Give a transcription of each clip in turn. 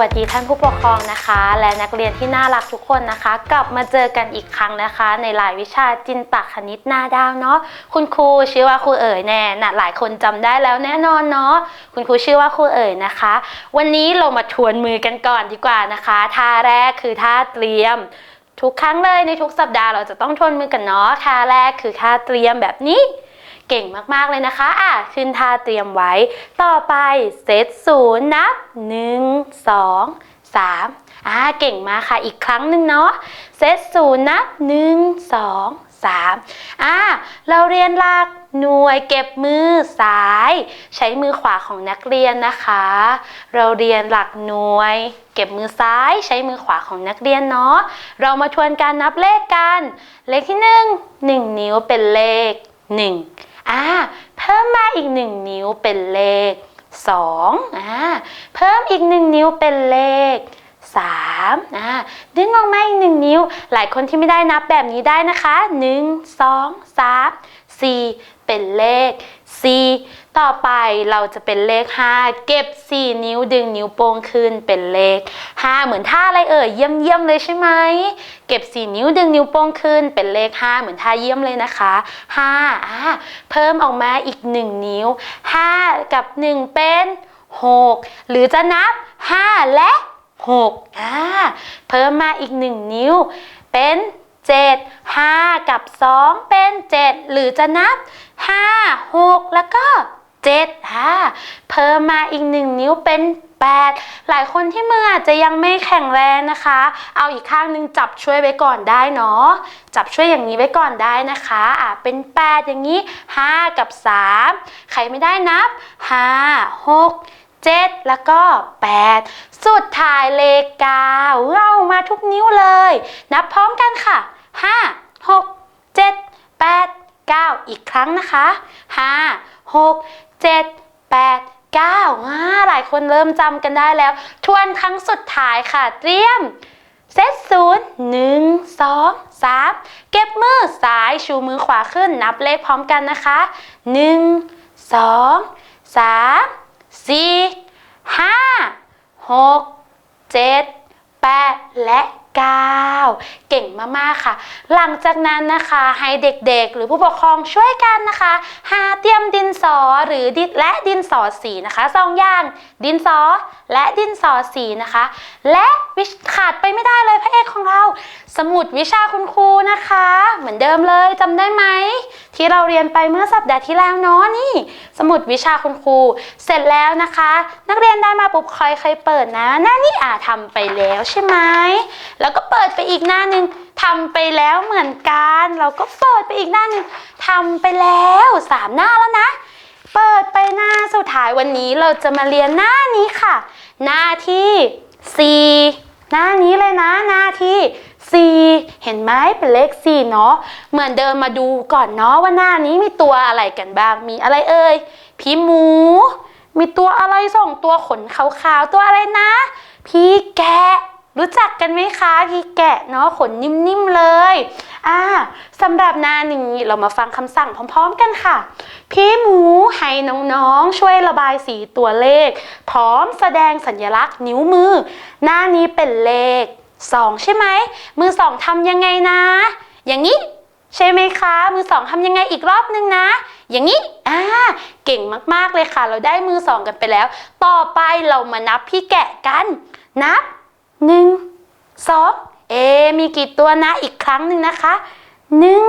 วัสดีท่านผู้ปกครองนะคะ และนักเรียนที่น่ารักทุกคนนะคะ กลับมาเจอกันอีกครั้งนะคะ ในหลายวิชาจินตคณิตหน้าดาวเนาะคุณครูชื่อว่าครูเอ๋ยแน่นะหลายคนจำได้แล้วแน่นอนเนาะคุณครูชื่อว่าครูเอ๋ยนะคะ วันนี้เรามาทวนมือกันก่อนดีกว่านะคะท่าแรกคือท่าเตรียม ทุกครั้งเลยในทุกสัปดาห์เราจะต้องทวนมือกันเนาะท่าแรกคือท่าเตรียมแบบนี้ เก่งมากๆเลยนะคะอะขึ้นท่าเตรียมไว้ ต่อไปเซตศูนย์นับ 1 2 3อ่าเก่งมากค่ะอีกครั้งหนึ่งเนาะเซตศูนย์นับ 1 2 3อ่าเราเรียนหลักหน่วยเก็บมือซ้าย ใช้มือขวาของนักเรียนนะคะ เราเรียนหลักหน่วย เก็บมือซ้ายใช้มือขวาของนักเรียนเนาะเรามาทวนการนับเลขกัน เลขที่ 1 1 นิ้วเป็นเลข 1 อ่าเพิ่มมาอีกหนึ่งนิ้วเป็นเลขสองอ่าเพิ่มอีกหนึ่งนิ้วเป็นเลขสามอ่าดึงออกมาอีกหนึ่งนิ้ว หลายคนที่ไม่ได้นับแบบนี้ได้นะคะหนึ่งสองสาม เป็นเลขสี่ต่อไปเราจะเป็นเลขห้าเก็บสี่นิ้วดึงนิ้วโป้งขึ้นเป็นเลขห้าเหมือนท่าอะไรเอ่ยเยี่ยมเยี่ยมเลยใช่ไหมเก็บสี่นิ้วดึงนิ้วโป้งขึ้นเป็นเลขห้าเหมือนท่าเยี่ยมเลยนะคะห้าอ่าเพิ่มออกมาอีก 1 นิ้ว 5 กับ 1 เป็น 6 หรือจะนับ 5 และ6อ่าเพิ่มมาอีก 1 นิ้วเป็น 7 5 กับ 2 เป็น 7 หรือจะนับ 5 6 แล้วก็7อ่าเพิ่มมาอีก 1 นิ้วเป็น 8 หลายคนที่มืออาจจะยังไม่แข็งแรงนะคะ เอาอีกข้างหนึงจับช่วยไว้ก่อนได้เนาะจับช่วยอย่างนี้ไว้ก่อนได้นะคะอะเป็น 8 อย่างนี้ 5 กับ 3 ใครไม่ได้นับ 5 6 7 แล้วก็ 8 สุดท้ายเลข9เอามาทุกนิ้วเลย นับพร้อมกันค่ะ 5 6 7 8 9อีกครั้งนะคะ5 6 7 8 9อ่าหลายคนเริ่มจำกันได้แล้ว ทวนครั้งสุดท้ายค่ะ เตรียมเซตศูนย์หนึ่งสองสามเก็บมือซ้ายชูมือขวาขึ้นนับเลขพร้อมกันนะคะหนึ่งสองสามสี่ห้าหกเจ็ดแปดและเก่งมากๆค่ะ หลังจากนั้นนะคะให้เด็กๆ หรือผู้ปกครองช่วยกันนะคะ หาเตรียมดินสอหรือดินและดินสอสีนะคะสองอย่างดินสอและดินสอสีนะคะ และวิขาดไปไม่ได้เลยพระเอกของเรา สมุดวิชาคุณครูนะคะ เหมือนเดิมเลยจำได้ไหมที่เราเรียนไปเมื่อสัปดาห์ที่แล้วเนาะนี่ สมุดวิชาคุณครู เสร็จแล้วนะคะ นักเรียนได้มาปุ๊บคอยเคยเปิดนะ หน้านี้อ่าทำไปแล้วใช่ไหมแล้วก็เปิดไปอีกหน้าหนึ่งทำไปแล้วเหมือนกัน เราก็เปิดไปอีกหน้าหนึ่งทำไปแล้วสามหน้าแล้วนะ เปิดไปหน้าสุดท้ายวันนี้เราจะมาเรียนหน้านี้ค่ะ หน้าที่ 4 หน้านี้เลยนะหน้าที่ 4 เห็นไหมเป็นเลข4เนาะเหมือนเดิมมาดูก่อนเนาะว่าหน้านี้มีตัวอะไรกันบ้างมีอะไรเอ่ยพี่หมู มีตัวอะไรสองตัวขนขาวๆตัวอะไรนะ พี่แก รู้จักกันไหมคะพี่แกะเนาะขนนิ่มๆเลยอ่าสำหรับหน้านี้เรามาฟังคำสั่งพร้อมๆกันค่ะ พี่หมูให้น้องๆช่วยระบายสีตัวเลข พร้อมแสดงสัญลักษณ์นิ้วมือ หน้านี้เป็นเลข2ใช่ไหม มือสองทำยังไงนะ อย่างนี้ใช่ไหมคะ มือสองทำยังไงอีกรอบนึงนะ อย่างนี้ อ่า เก่งมากๆเลยค่ะ เราได้มือสองกันไปแล้ว ต่อไปเรามานับพี่แกะกัน นับ หนึ่งสองเอ มีกี่ตัวนะอีกครั้งหนึ่งนะคะหนึ่ง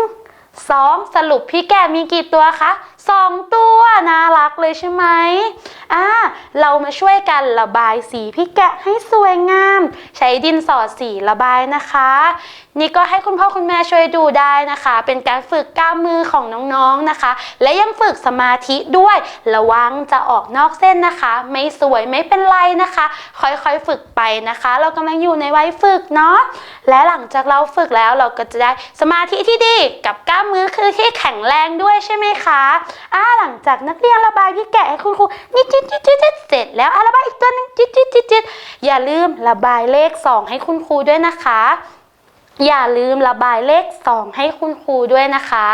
สองสรุปพี่แกะมีกี่ตัวคะ สองตัวน่ารักเลยใช่ไหมอ่าเรามาช่วยกันระบายสีพี่แกะให้สวยงาม ใช้ดินสอดสีระบายนะคะ นี่ก็ให้คุณพ่อคุณแม่ช่วยดูได้นะคะ เป็นการฝึกกล้ามมือของน้องๆนะคะ และยังฝึกสมาธิด้วย ระวังจะออกนอกเส้นนะคะ ไม่สวยไม่เป็นไรนะคะ ค่อยๆฝึกไปนะคะ เรากำลังอยู่ในวัยฝึกเนาะและหลังจากเราฝึกแล้วเราก็จะได้สมาธิที่ดีกับกล้ามมือคือที่แข็งแรงด้วยใช่ไหมคะอ่าหลังจากนักเรียนระบายพี่แกะให้คุณครูนี่จิ๊ดจิ๊ดจิ๊ดเสร็จแล้วอะระบายอีกตัวหนึงจิ๊ดจิ๊ดจิ๊ดจิ๊ดอย่าลืมระบายเลขสองให้คุณครูด้วยนะคะ อย่าลืมระบายเลข2ให้คุณครูด้วยนะคะ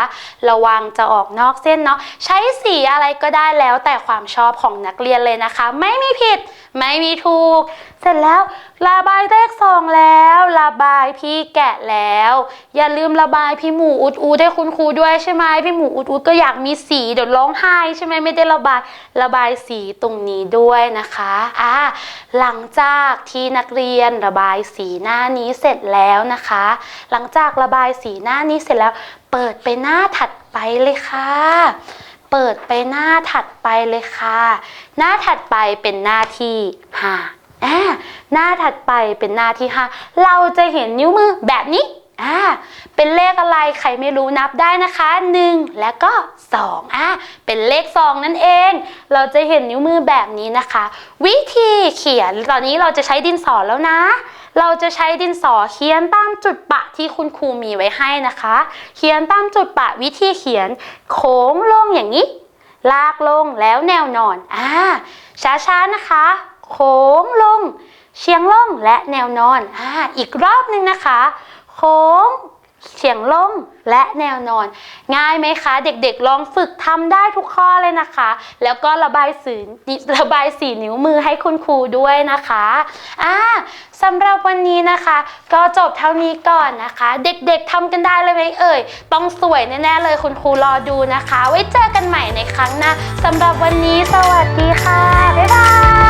ระวังจะออกนอกเส้นเนาะใช้สีอะไรก็ได้แล้วแต่ความชอบของนักเรียนเลยนะคะ ไม่มีผิด ไม่มีถูก เสร็จแล้วระบายเลขสองแล้ว ระบายพี่แกะแล้ว อย่าลืมระบายพี่หมูอุดอูดให้คุณครูด้วยใช่ไหมพี่หมูอุดอูดก็อยากมีสีเดี๋ยวร้องไห้ใช่ไหมไม่ได้ระบายระบายสีตรงนี้ด้วยนะคะอ่าหลังจากที่นักเรียนระบายสีหน้านี้เสร็จแล้วนะคะ หลังจากระบายสีหน้านี้เสร็จแล้ว เปิดไปหน้าถัดไปเลยค่ะเปิดไปหน้าถัดไปเลยค่ะ หน้าถัดไปเป็นหน้าที่ห้า อ่าหน้าถัดไปเป็นหน้าที่ห้าเราจะเห็นนิ้วมือแบบนี้อ่าเป็นเลขอะไรใครไม่รู้นับได้นะคะหนึ่งแล้วก็สองอ่าเป็นเลขสองนั่นเอง เราจะเห็นนิ้วมือแบบนี้นะคะ วิธีเขียนตอนนี้เราจะใช้ดินสอแล้วนะ เราจะใช้ดินสอเขียนตามจุดปะที่คุณครูมีไว้ให้นะคะ เขียนตามจุดปะวิธีเขียนโค้งลงอย่างนี้ ลากลงแล้วแนวนอนอ่าช้าๆนะคะ โค้งลง เฉียงลงและแนวนอนอ่าอีกรอบหนึ่งนะคะ โค้งเฉียงลงและแนวนอน ง่ายไหมคะ เด็กๆลองฝึกทำได้ทุกข้อเลยนะคะ แล้วก็ระบายสีระบายสีนิ้วมือให้คุณครูด้วยนะคะอ่าสำหรับวันนี้นะคะ ก็จบเท่านี้ก่อนนะคะ เด็กๆทำกันได้เลยไหมเอ่ย ต้องสวยแน่ๆเลยคุณครูรอดูนะคะ ไว้เจอกันใหม่ในครั้งหน้าสำหรับวันนี้สวัสดีค่ะ บ๊ายบาย